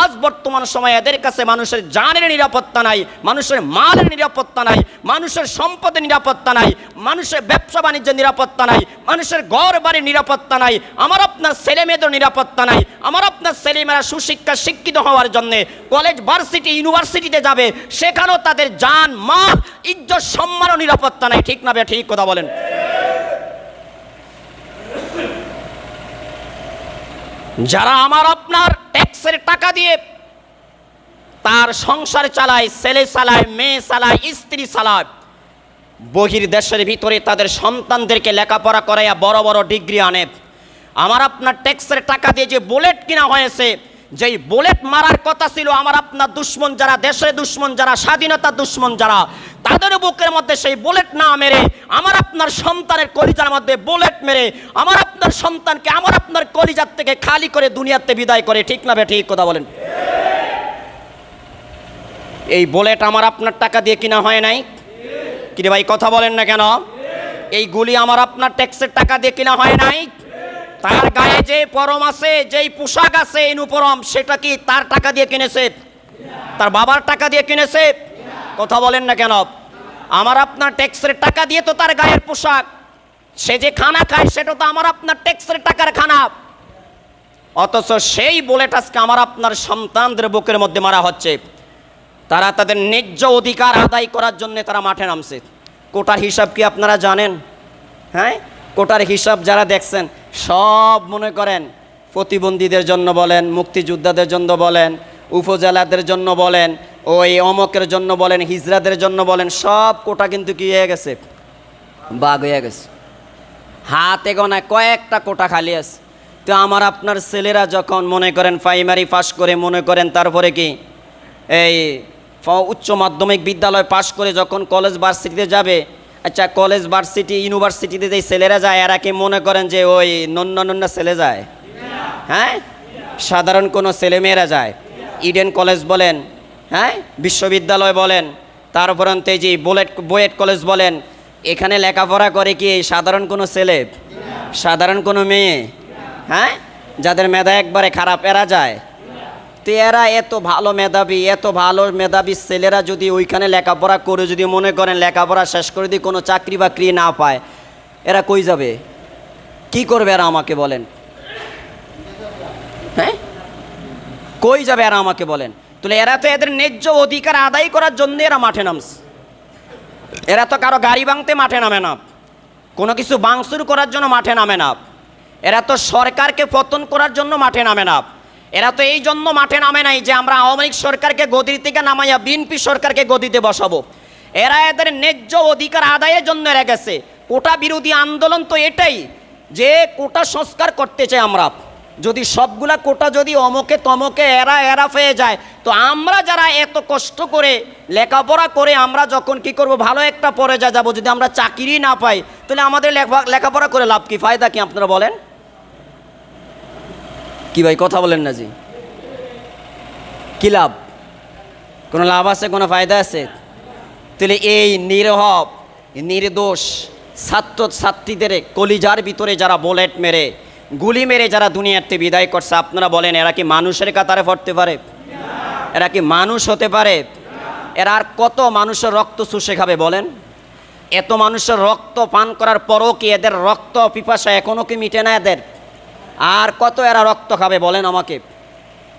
আজ বর্তমান সময়ে এদের কাছে মানুষের জানের নিরাপত্তা নাই, মানুষের মালের নিরাপত্তা নাই, মানুষের সম্পদের নিরাপত্তা নাই, মানুষের ব্যবসা বাণিজ্যের নিরাপত্তা নাই, মানুষের ঘর বাড়ির নিরাপত্তা নাই, আমার আপনার ছেলে মেয়েদের নিরাপত্তা নাই, আমার আপনার ছেলেমেয়েরা সুশিক্ষা শিক্ষিত হওয়ার জন্য কলেজ, ভার্সিটি, ইউনিভার্সিটিতে যাবে, সেখানেও তাদের জান, মাল, ইজ্জত সম্মান নিরাপত্তা নাই। ঠিক না ঠিক কথা বলেন। যারা আমার আপনার ট্যাক্সের টাকা দিয়ে তার সংসার চালায়, ছেলে চালায়, মেয়ে চালায়, স্ত্রী চালায়, বহির দেশের ভিতরে তাদের সন্তানদেরকে লেখাপড়া করাইয়া বড় বড় ডিগ্রি আনে। আমার আপনার ট্যাক্সের টাকা দিয়ে যে বুলেট কিনা হয়েছে যেই বুলেট মারার কথা ছিল, আমার আপনার দুশ্মন যারা, দেশের দুশ্মন যারা স্বাধীনতা দুশ্মন যারা, তাদের বুকের মধ্যে সেই বুলেট না মেরে, আমার আপনার সন্তানের কলিজার মধ্যে বুলেট মেরে, আমার আপনার সন্তানকে, আমার আপনার কলিজার থেকে খালি করে দুনিয়াতে বিদায় করে, ঠিক না ঠিক কথা বলেন। এই বুলেট আমার আপনার টাকা দিয়ে কিনা হয় নাই? কিরে ভাই, কথা বলেন না কেন? এই গুলি আমার আপনার ট্যাক্সের টাকা দিয়ে কিনা হয় নাই? তার গায়ে যে পরম আছে, যেই পোশাক আছে ইনুপরম সেটা কি তার টাকা দিয়ে কিনেছে? তার বাবার টাকা দিয়ে কিনেছে? কথা বলেন না কেন? আমার আপনার ট্যাক্সের টাকা দিয়ে তো তার গায়ের পোশাক। সে যে খানা খায়, সেটা তো আমার আপনার ট্যাক্সের টাকার খানা। অথচ সেই বুলেট আজকে আমার আপনার সন্তানদের বুকের মধ্যে মারা হচ্ছে। তারা তাদের ন্যায্য অধিকার আদায় করার জন্য তারা মাঠে নামছে। কোটার হিসাব কি আপনারা জানেন? হ্যাঁ? কোটার হিসাব যারা দেখছেন, সব মনে করেন, প্রতিবন্ধীদের জন্য বলেন, মুক্তিযোদ্ধাদের জন্য বলেন, উপজেলাদের জন্য বলেন, ওই অমকের জন্য বলেন হিজরাদের জন্য বলেন, সব কোটা কিন্তু কি হয়ে গেছে? বাঘ হয়ে গেছে। হাতে গোনায় কয়েকটা কোটা খালি আছে। তো আমার আপনার ছেলেরা যখন মনে করেন প্রাইমারি পাশ করে, মনে করেন তারপরে কি? এই উচ্চ মাধ্যমিক বিদ্যালয় পাশ করে যখন কলেজ ভার্সিটিতে যাবে আচ্ছা কলেজ, ভার্সিটি, ইউনিভার্সিটিতে যে ছেলেরা যায়, এরা কি মনে করেন যে ওই নন্য নন্য ছেলে যায়? হ্যাঁ? সাধারণ কোনো ছেলেমেয়েরা যায়। ইডেন কলেজ বলেন হ্যাঁ? বিশ্ববিদ্যালয় বলেন, তার উপরন্ত এই যে বুলেট, বুয়েট কলেজ বলেন, এখানে লেখাপড়া করে কি সাধারণ কোনো ছেলে? সাধারণ কোনো মেয়ে? হ্যাঁ? যাদের মেধা একবারে খারাপ, এরা যায়। তো এরা এত ভালো মেধাবী, এত ভালো মেধাবী ছেলেরা যদি ওইখানে লেখাপড়া করে যদি মনে করেন লেখাপড়া শেষ করে যদি কোনো চাকরি বাকরি না পায়, এরা কই যাবে? কি করবে এরা আমাকে বলেন? হ্যাঁ? কই যাবে এরা আমাকে বলেন? তাহলে এরা তো এদের ন্যায্য অধিকার আদায় করার জন্য এরা মাঠে নামছে। এরা তো কারও গাড়ি ভাঙতে মাঠে নামে না। কোনো কিছু বাংসুর করার জন্য মাঠে নামে না। এরা তো সরকারকে পতন করার জন্য মাঠে নামে না। এরা তো এই জন্য মাঠে নামে নাই যে আমরা আওয়ামী লীগ সরকারকে গদির থেকে নামাইয়া বিএনপি সরকারকে গদিতে বসাবো। এরা এদের ন্যায্য অধিকার আদায়ের জন্য এরা গেছে। কোটা বিরোধী আন্দোলন তো এটাই যে কোটা সংস্কার করতে চাই আমরা। যদি সবগুলা কোটা যদি অমকে তমকে এরা এরা পেয়ে যায়, তো আমরা যারা এত কষ্ট করে লেখাপড়া করে আমরা যখন কি করব? ভালো একটা পরে যা যাব। যদি আমরা চাকরি না পাই, তাহলে আমাদের লেখা লেখাপড়া করে লাভ কি? ফায়দা কি আপনারা বলেন? কি ভাই, কথা বলেন না জি। কি লাভ? কোনো লাভ আছে, কোনো ফায়দা আছে? তাহলে এই নিরহব নির্দোষ ছাত্র ছাত্রীদের কলিজার ভিতরে যারা বুলেট মেরে, গুলি মেরে যারা দুনিয়াতে বিদায় করছে, আপনারা বলেন, এরা কি মানুষের কাতারে পড়তে পারে? এরা কি মানুষ হতে পারে? এরা আর কত মানুষের রক্ত শুষে খাবে বলেন? এত মানুষের রক্ত পান করার পরও কি এদের রক্ত পিপাসা এখনও কি মিটে না এদের? আর কত এরা রক্ত খাবে বলেন আমাকে?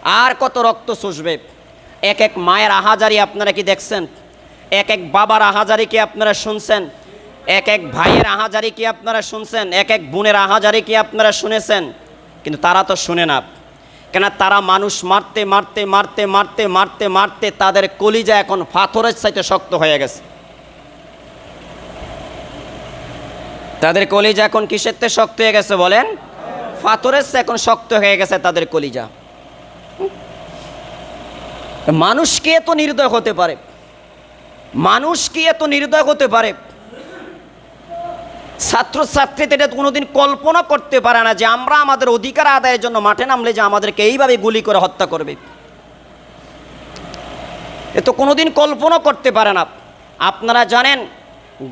আর কত রক্ত শুষবে এক এক মায়ের আহাজারি আপনারা কি দেখছেন? এক এক বাবার আহাজারি কি আপনারা শুনছেন? এক এক ভাইয়ের আহাজারি কি আপনারা শুনছেন? এক এক বোনের আহাজারি কি আপনারা শুনেছেন? কিন্তু তারা তো শুনে না। কেন তারা মানুষ মারতে মারতে মারতে মারতে মারতে মারতে তাদের কলিজা এখন পাথরের চাইতে শক্ত হয়ে গেছে। তাদের কলিজা এখন কিসের শক্ত হয়ে গেছে বলেন? পাথরের চেয়ে এখন শক্ত হয়ে গেছে তাদের কলিজা। মানুষ কি এত নির্দয় হতে পারে? মানুষ কি এত নির্দয় হতে পারে? ছাত্রছাত্রীদের এটা কোনোদিন কল্পনা করতে পারে না যে আমরা আমাদের অধিকার আদায়ের জন্য মাঠে নামলে যে আমাদেরকে এইভাবে গুলি করে হত্যা করবে। এ তো কোনোদিন কল্পনা করতে পারে না। আপনারা জানেন,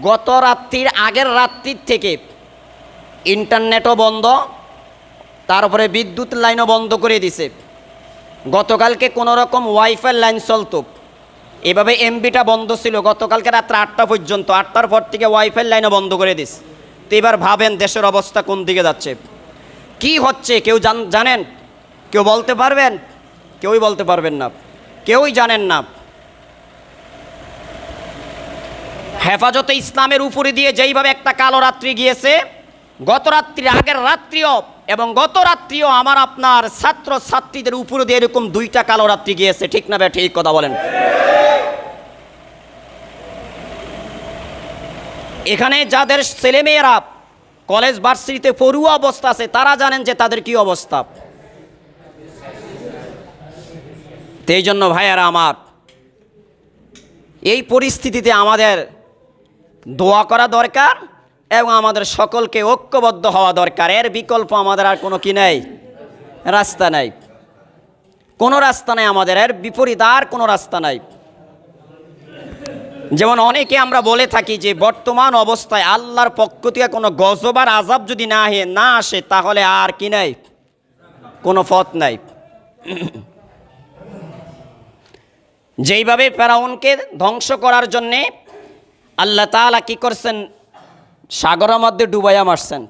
গত রাত্রির আগের রাত্রির থেকে ইন্টারনেটও বন্ধ তারপরে বিদ্যুৎ লাইনও বন্ধ করে দিছে। গতকালকে কোনো রকম ওয়াইফাই লাইন চলতো। এভাবে এমবিটা বন্ধ ছিল। গতকালকে রাত্রে আটটা পর্যন্ত। আটটার পর থেকে ওয়াইফাই লাইনও বন্ধ করে দিস। তো এবার ভাবেন দেশের অবস্থা কোন দিকে যাচ্ছে। কি হচ্ছে? কেউ জান- জানেন? কেউ বলতে পারবেন? কেউই বলতে পারবেন না। কেউই জানেন না। হেফাজতে ইসলামের উপরে দিয়ে যেইভাবে একটা কালো রাত্রি গিয়েছে, গত রাত্রির আগের রাত্রিও এবং গত রাত্রিও আমার আপনার ছাত্র ছাত্রীদের উপরে দিয়ে এরকম দুইটা কালো রাত্রি গিয়েছে, ঠিক না বে ঠিক কথা বলেন। এখানে যাদের ছেলেমেয়েরা কলেজ ভার্সিটিতে পড়ুয়া অবস্থা আছে, তারা জানেন যে তাদের কি অবস্থা। এই জন্য ভাইয়ারা আমার, এই পরিস্থিতিতে আমাদের দোয়া করা দরকার এবং আমাদের সকলকে ঐক্যবদ্ধ হওয়া দরকার। এর বিকল্প আমাদের আর কোনো কি নেই? রাস্তা নাই। কোনো রাস্তা নাই আমাদের। এর বিপরীত আর কোনো রাস্তা নাই। যেমন অনেকে আমরা বলে থাকি যে, বর্তমান অবস্থায় আল্লাহর পক্ষ থেকে কোনো গজবার আজাব যদি না হে না আসে, তাহলে আর কি নাই? কোনো পথ নাই। যেইভাবে ফেরাউনকে ধ্বংস করার জন্যে আল্লাহ তাআলা কি করছেন? সাগরের মধ্যে ডুবাইয়া মারছেন।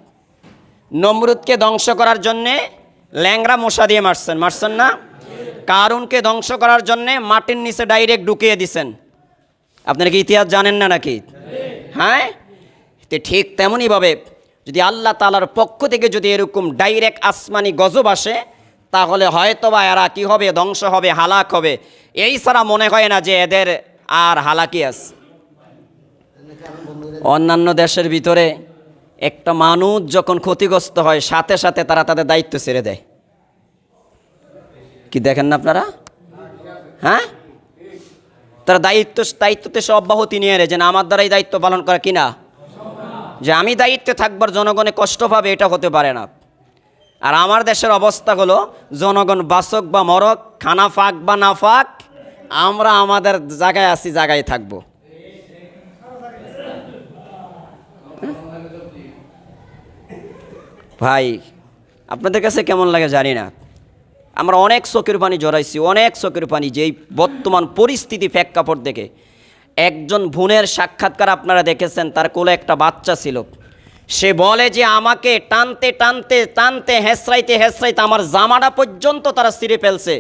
নমরুদকে ধ্বংস করার জন্যে ল্যাংরা মশা দিয়ে মারছেন। মারছেন না? কারুনকে ধ্বংস করার জন্যে মাটির নিচে ডাইরেক্ট ঢুকিয়ে দিছেন। আপনারা কি ইতিহাস জানেন না নাকি? হ্যাঁ? তো ঠিক তেমনইভাবে যদি আল্লাহ তালার পক্ষ থেকে যদি এরকম ডাইরেক্ট আসমানি গজব আসে, তাহলে হয়তো বা এরা কী হবে? ধ্বংস হবে, হালাক হবে। এই ছাড়া মনে হয় না যে এদের আর হালাকি আছে। অন্যান্য দেশের ভিতরে একটা মানুষ যখন ক্ষতিগ্রস্ত হয়, সাথে সাথে তারা তাদের দায়িত্ব ছেড়ে দেয়। কি দেখেন না আপনারা? হ্যাঁ? তারা দায়িত্ব, দায়িত্বতে সে অব্যাহতি নিয়ে যে না, আমার দ্বারাই দায়িত্ব পালন করা কিনা যে আমি দায়িত্বে থাকবার জনগণে কষ্ট পাবে, এটা হতে পারে না। আর আমার দেশের অবস্থা হলো, জনগণ বাসক বা মরক, খানা ফাঁক বা না ফাঁক, আমরা আমাদের জায়গায় আছি, জায়গায় থাকব। ভাই, আপনাদের কাছে কেমন লাগে জানি না। আমরা অনেক চোখের পানি জড়াইছি, অনেক চোখের পানি যেই বর্তমান পরিস্থিতি প্রেক্ষাপট দেখে। একজন বোনের সাক্ষাৎকার আপনারা দেখেছেন, তার কোলে একটা বাচ্চা ছিল। সে বলে যে, আমাকে টানতে টানতে টানতে হেসরাইতে হেসরাইতে আমার জামাটা পর্যন্ত তারা ছিঁড়ে ফেলছে।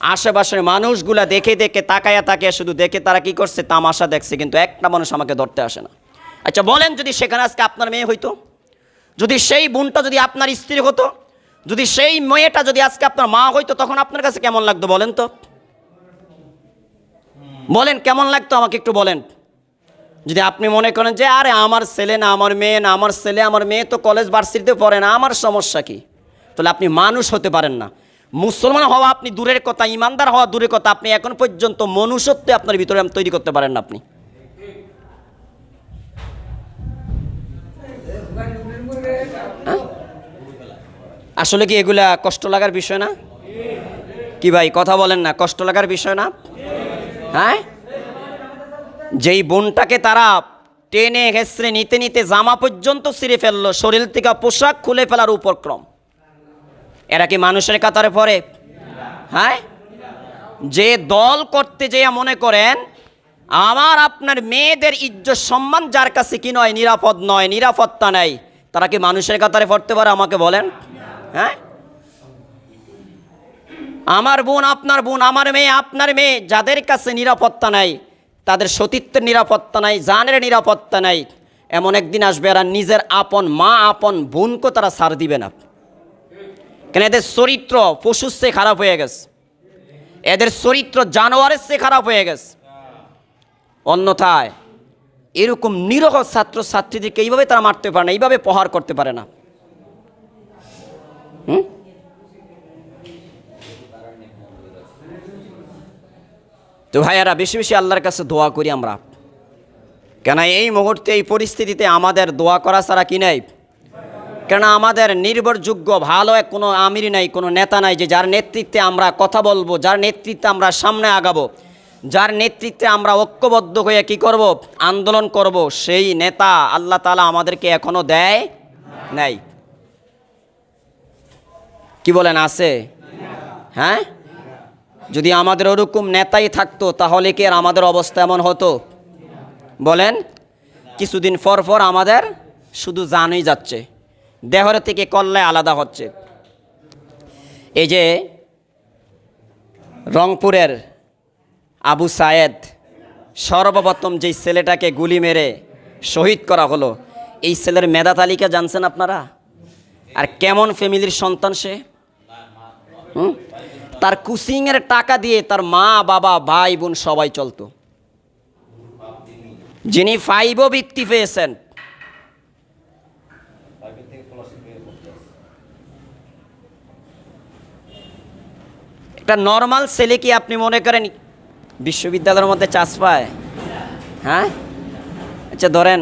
আশেপাশের মানুষগুলা দেখে দেখে তাকায়া তাকিয়ে শুধু দেখে তারা কি করছে, তামাশা দেখছে, কিন্তু একটা মানুষ আমাকে ধরতে আসে না। আচ্ছা বলেন যদি সেখানে আজকে আপনার মেয়ে হইতো। যদি সেই বোনটা যদি আপনার স্ত্রী হতো, যদি সেই মেয়েটা যদি আজকে আপনার মা হইতো, তখন আপনার কাছে কেমন লাগতো বলেন তো? বলেন, কেমন লাগতো আমাকে একটু বলেন? যদি আপনি মনে করেন যে, আরে আমার ছেলে না, আমার মেয়ে না, আমার ছেলে, আমার মেয়ে তো কলেজ ভার্সিটিতে পড়ে না, আমার সমস্যা কি? তাহলে আপনি মানুষ হতে পারেন না। মুসলমান হওয়া আপনি দূরের কথা, ইমানদার হওয়া দূরের কথা, আপনি এখন পর্যন্ত মনুষ্যত্ব আপনার ভিতরে তৈরি করতে পারেন না আপনি। আসলে কি এগুলা কষ্ট লাগার বিষয় না? কি ভাই, কথা বলেন না, কষ্ট লাগার বিষয় না? হ্যাঁ? যেই বোনটাকে তারা টেনে হেসড়ে নিতে নিতে জামা পর্যন্ত ছিঁড়ে ফেলল, শরীর থেকে পোশাক খুলে ফেলার উপক্রম। এরা কি মানুষের কাতারে পড়ে? হ্যাঁ? যে দল করতে যেয়ে মনে করেন, আমার আপনার মেয়েদের ইজ্জত সম্মান যার কাছে কি নয়, নিরাপদ নয়, নিরাপত্তা নাই, তারা কি মানুষের কাতারে পড়তে পারে আমাকে বলেন? হ্যাঁ? আমার বোন, আপনার বোন, আমার মেয়ে, আপনার মেয়ে, যাদের কাছে নিরাপত্তা নাই, তাদের সতীত্বের নিরাপত্তা নাই, জানের নিরাপত্তা নাই, এমন একদিন আসবে এরা নিজের আপন মা, আপন বোনকে তারা সার দিবে না। কেন এদের চরিত্র পশুর চেয়ে খারাপ হয়ে গেছে। এদের চরিত্র জানোয়ারের চেয়ে খারাপ হয়ে গেছে। অন্যথায় এরকম নিরহ ছাত্র ছাত্রীদেরকে এইভাবে তারা মারতে পারে না, এইভাবে প্রহার করতে পারে না। হুম? তো ভাইয়ারা, বেশি বেশি আল্লাহর কাছে দোয়া করি আমরা। কেন এই মুহূর্তে, এই পরিস্থিতিতে আমাদের দোয়া করা ছাড়া কি নাই? কেন আমাদের নির্ভরযোগ্য, ভালো এক কোনো আমির নাই, কোনো নেতা নাই যে যার নেতৃত্বে আমরা কথা বলব, যার নেতৃত্বে আমরা সামনে আগাবো, যার নেতৃত্বে আমরা ঐক্যবদ্ধ হয়ে কি করব? আন্দোলন করব। সেই নেতা আল্লাহ তালা আমাদেরকে এখনও দেয় নাই। কি বলেন, আছে? হ্যাঁ? যদি আমাদের ওরকম নেতাই থাকতো, তাহলে কি আর আমাদের অবস্থা এমন হতো? বলেন, কিছুদিন পর পর আমাদের শুধু জানই যাচ্ছে, দেহর থেকে কল্যায় আলাদা হচ্ছে। এই যে রংপুরের আবু সায়েদ সর্বপ্রথম যেই ছেলেটাকে গুলি মেরে শহীদ করা হলো, এই ছেলের মেধা তালিকা জানছেন আপনারা? আর কেমন ফ্যামিলির সন্তান সে? তার কুসিংয়ের টাকা দিয়ে তার মা, বাবা, ভাই, বোন সবাই চলতো। যিনি ফাইভও বৃত্তি পেয়েছেন। একটা নর্মাল ছেলে কি আপনি মনে করেন বিশ্ববিদ্যালয়ের মধ্যে চাষ পায়? হ্যাঁ? আচ্ছা ধরেন,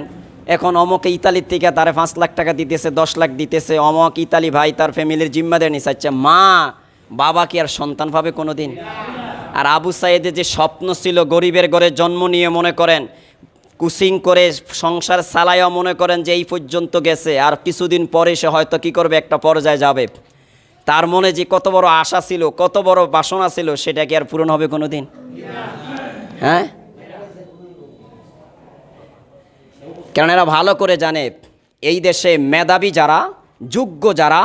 এখন অমক ইতালির থেকে তারে পাঁচ লাখ টাকা দিতেছে, দশ লাখ দিতেছে, অমক ইতালি ভাই তার ফ্যামিলির জিম্মাদের নিছে। আচ্ছা মা বাবা কি আর সন্তান পাবে কোনো দিন আর আবু সাইদের যে স্বপ্ন ছিল গরিবের ঘরে জন্ম নিয়ে মনে করেন, কুসিং করে সংসার চালাইও মনে করেন যে এই পর্যন্ত গেছে, আর কিছুদিন পরে সে হয়তো কি করবে, একটা পর্যায়ে যাবে। তার মনে যে কত বড় আশা ছিল, কত বড় বাসনা ছিল, সেটা কি আর পূরণ হবে কোনো দিন হ্যাঁ? কারণ এরা ভালো করে জানে, এই দেশে মেধাবী যারা, যোগ্য যারা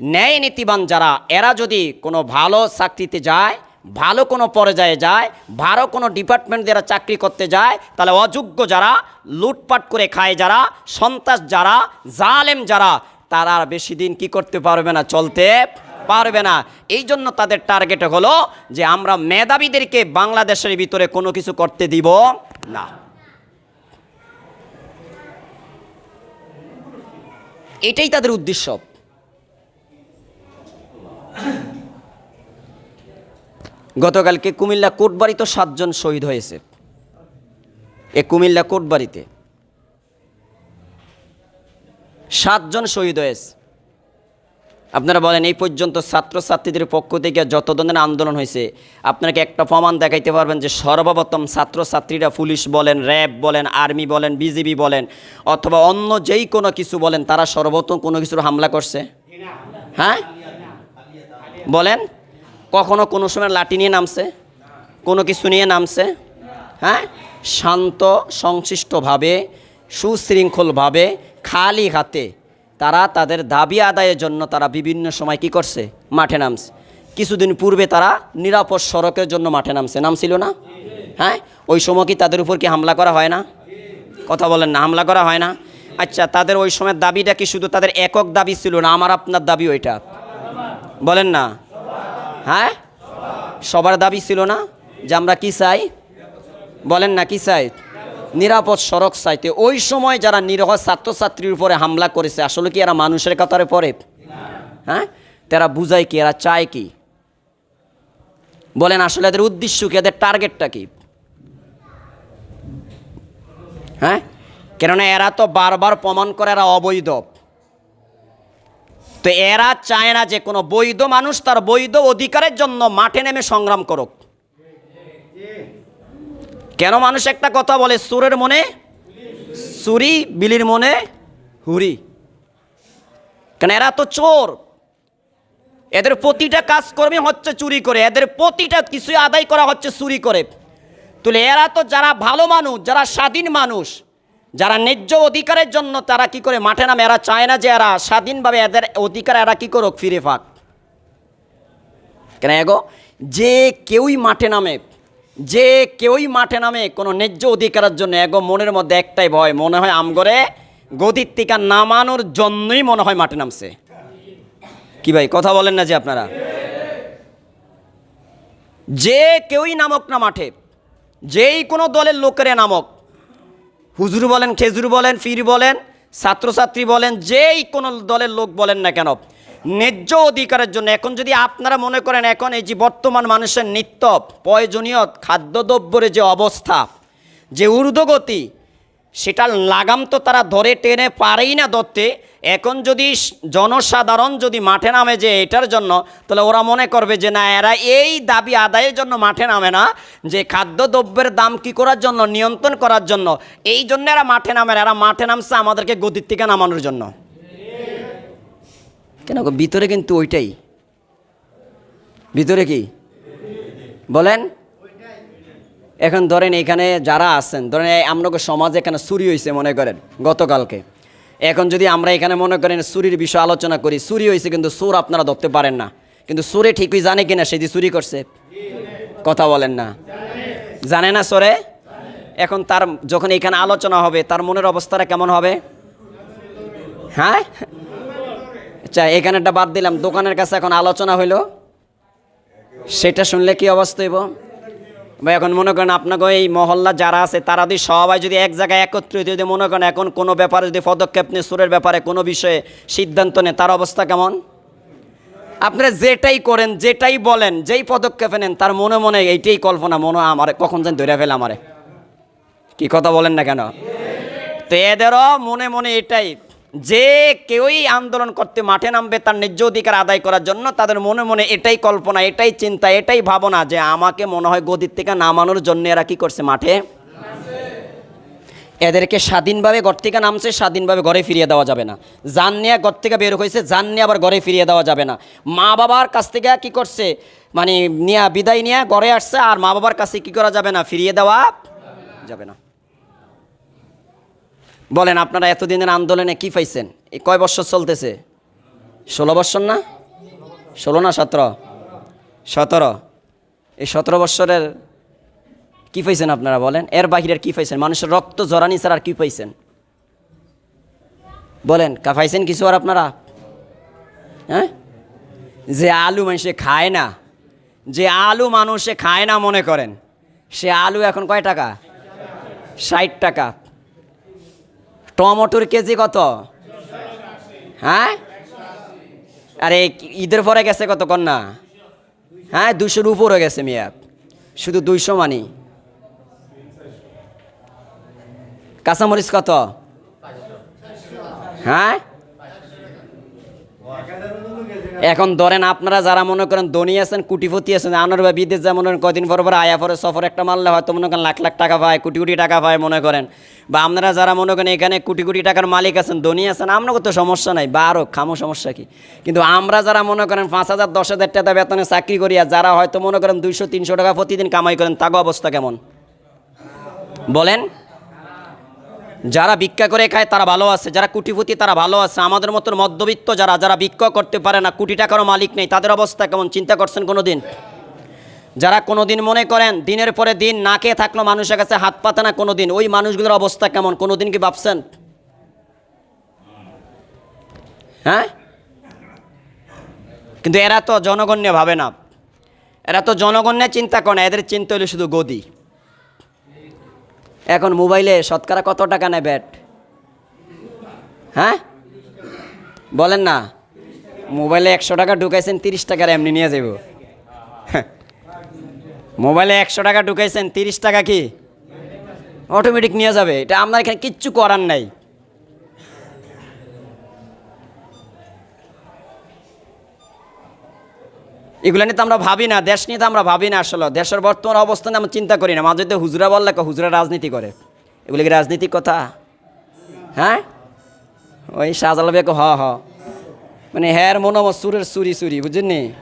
ন্যায় নীতিবান যারা, এরা যদি কোনো ভালো চাকরিতে যায়, ভালো কোনো পর্যায়ে যায়, ভালো কোনো ডিপার্টমেন্ট যারা চাকরি করতে যায়, তাহলে অযোগ্য যারা, লুটপাট করে খায় যারা, সন্ত্রাস যারা, জালেম যারা, তারা আর বেশি দিন কি করতে পারবে না, চলতে পারবে না। এই জন্য তাদের টার্গেট হলো যে আমরা মেধাবীদেরকে বাংলাদেশের ভিতরে কোনো কিছু করতে দিব না। এটাই তাদের উদ্দেশ্য। গতকালকে কুমিল্লা কোটবাড়িতে সাতজন শহীদ হয়েছে। এ কুমিল্লা কোটবাড়িতে সাতজন শহীদ হয়েছে। আপনারা বলেন, এই পর্যন্ত ছাত্রছাত্রীদের পক্ষ থেকে যত ধরনের আন্দোলন হয়েছে আপনাকে একটা প্রমাণ দেখাইতে পারবেন যে সর্বপ্রথম ছাত্রছাত্রীরা পুলিশ বলেন, র্যাব বলেন, আর্মি বলেন, বিজিবি বলেন, অথবা অন্য যেই কোনো কিছু বলেন, তারা সর্বপ্রথম কোনো কিছুর হামলা করছে? হ্যাঁ? বলেন, কখনো কোনো সময় লাঠি নিয়ে নামছে? কোনো কিছু নিয়ে নামছে? হ্যাঁ? শান্ত, সংশ্লিষ্টভাবে, সুশৃঙ্খলভাবে, খালি হাতে তারা তাদের দাবি আদায়ের জন্য তারা বিভিন্ন সময় কি করছে? মাঠে নামছে। কিছুদিন পূর্বে তারা নিরাপদ সড়কের জন্য মাঠে নামছে। নামছিল না? হ্যাঁ? ওই সময় কি তাদের উপর কি হামলা করা হয় না? কথা বলেন না, হামলা করা হয় না? আচ্ছা তাদের ওই সময় দাবিটা কি শুধু তাদের একক দাবি ছিল না? আমার আপনার দাবি ওইটা বলেন না। হ্যাঁ? সবার দাবি ছিল না যে আমরা কি চাই? বলেন না, কি চাই? নিরাপদ সড়ক চাইতে ওই সময় যারা নিরহ ছাত্রছাত্রীর উপরে হামলা করেছে, আসলে কি এরা মানুষের কাতারে পড়ে? হ্যাঁ? তারা বুঝায় কি, এরা চায় কি? বলেন, আসলে এদের উদ্দেশ্য কি? এদের টার্গেটটা কি? হ্যাঁ? কেননা এরা তো বারবার প্রমাণ করে এরা অবৈধ। তো এরা চায় না যে কোনো বৈধ মানুষ তার বৈধ অধিকারের জন্য মাঠে নেমে সংগ্রাম করুক। কেন মানুষ একটা কথা বলে, সুরের মনে? সুরি, বিলির মনে? হুরি। কেন এরা তো চোর? এদের প্রতিটা কাজকর্মে হচ্ছে চুরি করে, এদের প্রতিটা কিছু আদায় করা হচ্ছে চুরি করে। তুলে এরা তো যারা ভালো মানুষ, যারা স্বাধীন মানুষ যারা ন্যায্য অধিকারের জন্য তারা কি করে মাঠে নামে, এরা চায় না যে এরা স্বাধীনভাবে এদের অধিকার এরা কি করুক, ফিরে পাক কেন এগো যে কেউই মাঠে নামে, যে কেউই মাঠে নামে কোনো ন্যায্য অধিকারের জন্য, এগো, মনের মধ্যে একটাই ভয়, মনে হয় আমগরে গদির টিকা নামানোর জন্যই মনে হয় মাঠে নামছে। কি ভাই, কথা বলেন না যে আপনারা। যে কেউই নামক না মাঠে, যেই কোনো দলের লোকেরা নামক হুজুর বলেন, খেজুর বলেন, ফির বলেন, ছাত্রছাত্রী বলেন, যেই কোন দলের লোক বলেন না কেন, ন্যায্য অধিকারের জন্য। এখন যদি আপনারা মনে করেন, এখন এই যে বর্তমান মানুষের নিত্য প্রয়োজনীয় খাদ্যদ্রব্যের যে অবস্থা, যে ঊর্ধ্বগতি সেটার লাগাম তো তারা ধরে টেনে পারেই না ধরতে। এখন যদি জনসাধারণ যদি মাঠে নামে যে এটার জন্য, তাহলে ওরা মনে করবে যে না, এরা এই দাবি আদায়ের জন্য মাঠে নামে না, যে খাদ্যদ্রব্যের দাম কি করার জন্য, নিয়ন্ত্রণ করার জন্য। এই জন্য এরা মাঠে নামে। এরা মাঠে নামছে আমাদেরকে গদির থেকে নামানোর জন্য। কেন ভিতরে কিন্তু ওইটাই। ভিতরে কি? বলেন। এখন ধরেন এখানে যারা আছেন, ধরেন আপনাকে সমাজে এখানে চুরি হয়েছে মনে করেন গতকালকে। এখন যদি আমরা এখানে মনে করেন চুরির বিষয়ে আলোচনা করি, চুরি হয়েছে কিন্তু চোর আপনারা ধরতে পারেন না। কিন্তু চোরে ঠিকই জানে কিনা সে যে চুরি করছে? কথা বলেন না। জানে না চোরে? এখন তার যখন এখানে আলোচনা হবে, তার মনের অবস্থাটা কেমন হবে? হ্যাঁ? আচ্ছা এখানেটা বাদ দিলাম, দোকানের কাছে এখন আলোচনা হইল। সেটা শুনলে কি অবস্থা হইব? বা এখন মনে করেন আপনাকে এই মহল্লা যারা আছে, তারা যদি সবাই যদি এক জায়গায় একত্রিত যদি মনে করেন এখন কোনো ব্যাপারে যদি পদক্ষেপ নেই সুরের ব্যাপারে কোনো বিষয়ে সিদ্ধান্ত নেয়, তার অবস্থা কেমন? আপনারা যেটাই করেন, যেটাই বলেন, যেই পদক্ষেপ নেন, তার মনে মনে এইটাই কল্পনা, মনে আমার কখন যেন ধরে ফেলে আমারে। কি কথা বলেন না কেন? তো এদেরও মনে মনে এটাই যে কেউই আন্দোলন করতে মাঠে নামবে, তার ন্যায্য অধিকার আদায় করার জন্য তাদের মনে মনে এটাই কল্পনা, এটাই চিন্তা, এটাই ভাবনা যে আমাকে মনে হয় গদির থেকে নামানোর জন্য এরা কি করছে মাঠে? এদেরকে স্বাধীনভাবে ঘর থেকে নামছে, স্বাধীনভাবে ঘরে ফিরিয়ে দেওয়া যাবে না। যান নিয়ে ঘর থেকে বের হয়েছে, যান নিয়ে আবার ঘরে ফিরিয়ে দেওয়া যাবে না। মা বাবার কাছ থেকে কি করছে? মানে নিয়ে, বিদায় নিয়ে ঘরে আসছে, আর মা বাবার কাছে কি করা যাবে না? ফিরিয়ে দেওয়া যাবে না। বলেন, আপনারা এতদিনের আন্দোলনে কি পাইছেন? এই কয় বছর চলতেছে? ষোলো বছর না? ষোলো না সতেরো? সতেরো। এই সতেরো বছরের কি পাইছেন আপনারা বলেন? এর বাহিরের কি পাইছেন? মানুষের রক্ত জরানি ছাড়া আর কি পাইছেন? বলেন, কা পাইছেন কিছু আর আপনারা? হ্যাঁ? যে আলু মানুষে খায় না। যে আলু মানুষে খায় না মনে করেন। সে আলু এখন কয় টাকা? ষাট টাকা। টমেটোর কেজি কত? হ্যাঁ? আরে, ঈদের পরে গেছে কত কন্যা? হ্যাঁ দুশোর উপরে গেছে মিয়া শুধু দুইশো মানি। কাঁচামরিচ কত? হ্যাঁ? এখন ধরেন আপনারা যারা মনে করেন ধনী আছেন, কুটিপতি আছেন আনার বা বিদেশ যা মনে করেন কদিন পর পর আয়া পরে সফর একটা মারলে হয়তো মনে করেন লাখ লাখ টাকা পায়, কোটি কোটি টাকা পায় মনে করেন। বা আপনারা যারা মনে করেন এখানে কোটি কোটি টাকার মালিক আছেন, ধনী আছেন আপনাকে তো সমস্যা নাই, বা আরও খামো সমস্যা কি? কিন্তু আমরা যারা মনে করেন পাঁচ হাজার, দশ হাজার টাকা বেতনে চাকরি করি আর যারা হয়তো মনে করেন দুইশো, তিনশো টাকা প্রতিদিন কামাই করেন, তাগো অবস্থা কেমন? বলেন? যারা ভিক্ষা করে খায়, তারা ভালো আছে। যারা কুটিপতি, তারা ভালো আছে। আমাদের মতন মধ্যবিত্ত যারা যারা ভিক্ষা করতে পারে না, কোটি টাকারও মালিক নেই, তাদের অবস্থা কেমন? চিন্তা করছেন কোনো দিন যারা কোনো দিন মনে করেন, দিনের পরে দিন না খেয়ে থাকল মানুষের কাছে হাত পাতে না কোনো দিন ওই মানুষগুলোর অবস্থা কেমন? কোনো দিন কি ভাবছেন? হ্যাঁ? কিন্তু এরা তো জনগণ্য ভাবে না। এরা তো জনগণ্যে চিন্তা করে না, এদের চিন্তা হলো শুধু গদি। এখন মোবাইলে শতকরা কত টাকা নেয় ব্যাট? হ্যাঁ? বলেন না। মোবাইলে একশো টাকা ঢুকাইছেন, তিরিশ টাকার এমনি নিয়ে যাব মোবাইলে একশো টাকা ঢুকাইছেন, তিরিশ টাকা কি? অটোমেটিক নিয়ে যাবে। এটা আপনার এখানে কিচ্ছু করার নাই। এগুলো নিয়ে তো আমরা ভাবি না, দেশ নিয়ে তো আমরা ভাবি না আসলে। দেশের বর্তমান অবস্থানে আমরা চিন্তা করি না। মাঝে তো হুজুরা বললে হুজুরা রাজনীতি করে। এগুলি কি রাজনীতিক কথা? হ্যাঁ? ওই শাহজাল বেক হ হ। মানে হ্যার মনে সুরের সুরি সুরি, বুঝেননি?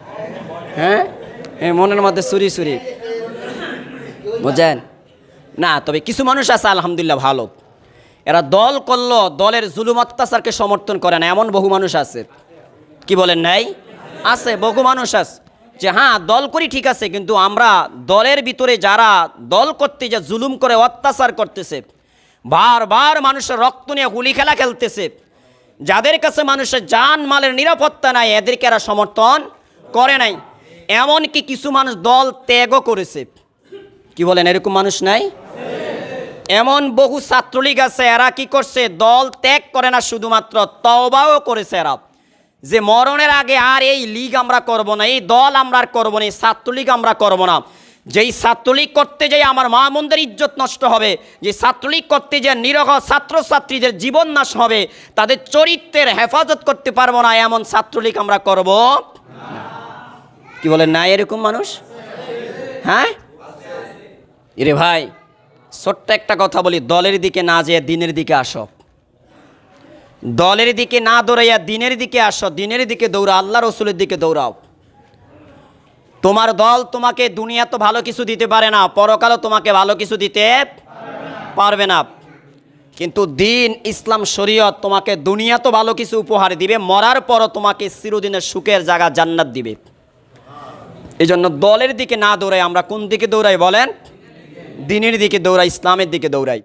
হ্যাঁ? হ্যাঁ মনের মধ্যে সুরি সুরি। বুঝেন? না, তবে কিছু মানুষ আছে, আলহামদুলিল্লাহ, ভালো। এরা দল করল, দলের জুলুম, অত্যাচারকে সমর্থন করে না। এমন বহু মানুষ আছে। কি বলেন নাই? আছে, বহু মানুষ আছে। যে হ্যাঁ দল করি ঠিক আছে, কিন্তু আমরা দলের ভিতরে যারা দল করতে যে জুলুম করে, অত্যাচার করতেছে, বারবার মানুষের রক্ত নিয়ে গুলি খেলা খেলতেছে, যাদের কাছে মানুষের যান মালের নিরাপত্তা নাই, এদেরকে এরা সমর্থন করে নাই। এমনকি কিছু মানুষ দল ত্যাগও করেছে। কি বলেন, এরকম মানুষ নাই? এমন বহু ছাত্রলীগ আছে, এরা কি করছে? দল ত্যাগ করে না, শুধুমাত্র তওবাও করেছে এরা। যে মরণের আগে আর এই লীগ আমরা করব না, এই দল আমরা আর করব না, এই ছাত্রলীগ আমরা করব না। যেই ছাত্রলীগ করতে যাই আমার মা মন্দির ইজ্জত নষ্ট হবে, যে ছাত্রলীগ করতে যে নিরহ ছাত্রছাত্রীদের জীবন নাশ হবে, তাদের চরিত্রের হেফাজত করতে পারব না, এমন ছাত্রলীগ আমরা করব কি বলেন না এরকম মানুষ? হ্যাঁ? এরে ভাই, ছোট্ট একটা কথা বলি, দলের দিকে না যেয়ে দিনের দিকে আসো। দলের দিকে না দৌড়াইয়া দিনের দিকে আসো, দিনের দিকে দৌড়া আল্লাহ রসুলের দিকে দৌড়াও। তোমার দল তোমাকে দুনিয়া তো ভালো কিছু দিতে পারে না, পরকালও তোমাকে ভালো কিছু দিতে পারবে না। কিন্তু দিন, ইসলাম, শরীয়ত তোমাকে দুনিয়া তো ভালো কিছু উপহার দিবে, মরার পরও তোমাকে চিরদিনের সুখের জায়গা জান্নাত দিবে। এই জন্য দলের দিকে না দৌড়াই, আমরা কোন দিকে দৌড়াই বলেন? দিনের দিকে দৌড়াই, ইসলামের দিকে দৌড়াই।